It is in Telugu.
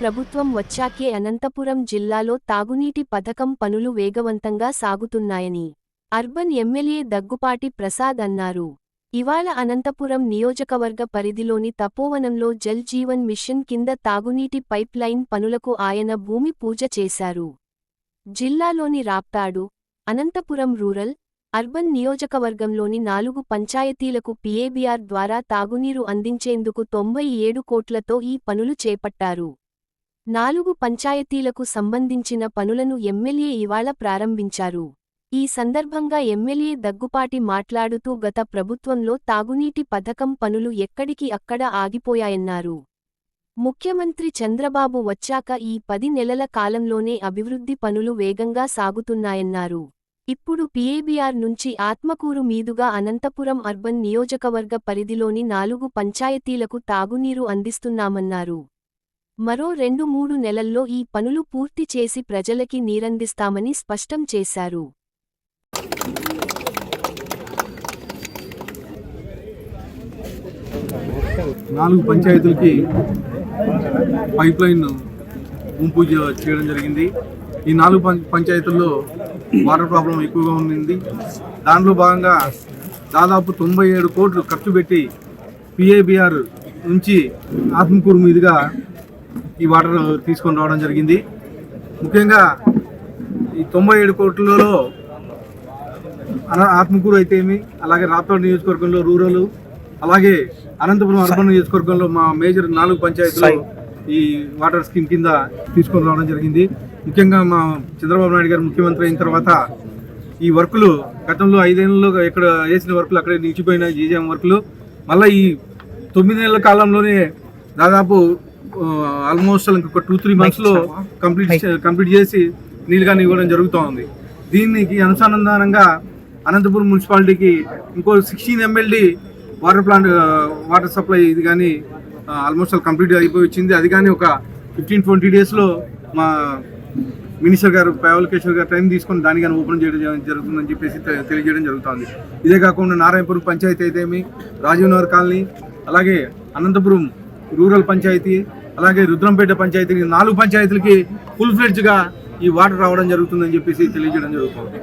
ప్రభుత్వం వచ్చాకే అనంతపురం జిల్లాలో తాగునీటి పథకం పనులు వేగవంతంగా సాగుతున్నాయని అర్బన్ ఎమ్మెల్యే దగ్గుపాటి ప్రసాద్ అన్నారు. ఇవాళ అనంతపురం నియోజకవర్గ పరిధిలోని తపోవనంలో జల్ జీవన్ మిషన్ కింద తాగునీటి పైప్ లైన్ పనులకు ఆయన భూమి పూజ చేశారు. జిల్లాలోని రాప్తాడు అనంతపురం రూరల్ అర్బన్ నియోజకవర్గంలోని నాలుగు పంచాయతీలకు పీఏబీఆర్ ద్వారా తాగునీరు అందించేందుకు తొంభై ఏడు కోట్లతో ఈ పనులు చేపట్టారు. నాలుగు పంచాయతీలకు సంబంధించిన పనులను ఎమ్మెల్యే ఇవాళ ప్రారంభించారు. ఈ సందర్భంగా ఎమ్మెల్యే దగ్గుపాటి మాట్లాడుతూ గత ప్రభుత్వంలో తాగునీటి పథకం పనులు ఎక్కడికి అక్కడ ఆగిపోయాయన్నారు. ముఖ్యమంత్రి చంద్రబాబు వచ్చాక ఈ పది నెలల కాలంలోనే అభివృద్ధి పనులు వేగంగా సాగుతున్నాయన్నారు. ఇప్పుడు పీఏబీఆర్ నుంచి ఆత్మకూరు మీదుగా అనంతపురం అర్బన్ నియోజకవర్గ పరిధిలోని నాలుగు పంచాయతీలకు తాగునీరు అందిస్తున్నామన్నారు. మరో రెండు మూడు నెలల్లో ఈ పనులు పూర్తి చేసి ప్రజలకి నీరందిస్తామని స్పష్టం చేశారు. నాలుగు పంచాయతీలకి పైప్ లైన్ పూజ చేయడం జరిగింది. ఈ నాలుగు పం- పంచాయతీల్లో వాటర్ ప్రాబ్లం ఎక్కువగా ఉంది దాంట్లో భాగంగా దాదాపు తొంభై ఏడు కోట్లు ఖర్చు పెట్టి పిఏబిఆర్ నుంచి ఆత్మకూరు మీదుగా ఈ వాటర్ తీసుకొని రావడం జరిగింది. ముఖ్యంగా ఈ తొంభై ఏడు కోట్లలో అన- ఆత్మకూరు అయితే ఏమి అలాగే రాప్తాడు నియోజకవర్గంలో రూరల్ అలాగే అనంతపురం అర్బన్ నియోజకవర్గంలో మా మేజర్ నాలుగు పంచాయతీలు ఈ వాటర్ స్కీమ్ కింద తీసుకొని రావడం జరిగింది. ముఖ్యంగా మా చంద్రబాబు నాయుడు గారు ముఖ్యమంత్రి అయిన తర్వాత ఈ వర్కులు గతంలో ఐదేళ్ళలో ఎక్కడ వేసిన వర్కులు అక్కడే నిలిచిపోయిన జీజీఎం వర్కులు. మళ్ళీ ఈ తొమ్మిది నెలల కాలంలోనే దాదాపు ఆల్మోస్ట్ ఇంకొక టూ త్రీ మంత్స్లో కంప్లీట్ కంప్లీట్ చేసి నీళ్ళు కానీ ఇవ్వడం జరుగుతూ ఉంది దీనికి అనుసంధానంగా అనంతపురం మున్సిపాలిటీకి ఇంకో sixteen MLD water plant water supply ఇది కానీ ఆల్మోస్ట్ ఆల్ కంప్లీట్ అయిపోయి వచ్చింది. అది కానీ ఒక ఫిఫ్టీన్ ట్వంటీ డేస్లో మా మినిస్టర్ గారు పావలకేశ్వర్ గారు టైం తీసుకొని దాన్ని కానీ ఓపెన్ చేయడం జరు- జరుగుతుందని చెప్పేసి తెలియజేయడం జరుగుతుంది. ఇదే కాకుండా నారాయణపురం పంచాయతీ అయితేమి రాజీవ్ నగర్ కాలనీ అలాగే అనంతపురం రూరల్ పంచాయతీ అలాగే రుద్రంపేట పంచాయతీ నాలుగు పంచాయతీలకి ఫుల్ ఫ్లెడ్జ్గా ఈ వాటర్ రావడం జరుగుతుందని చెప్పేసి తెలియజేయడం జరుగుతుంది.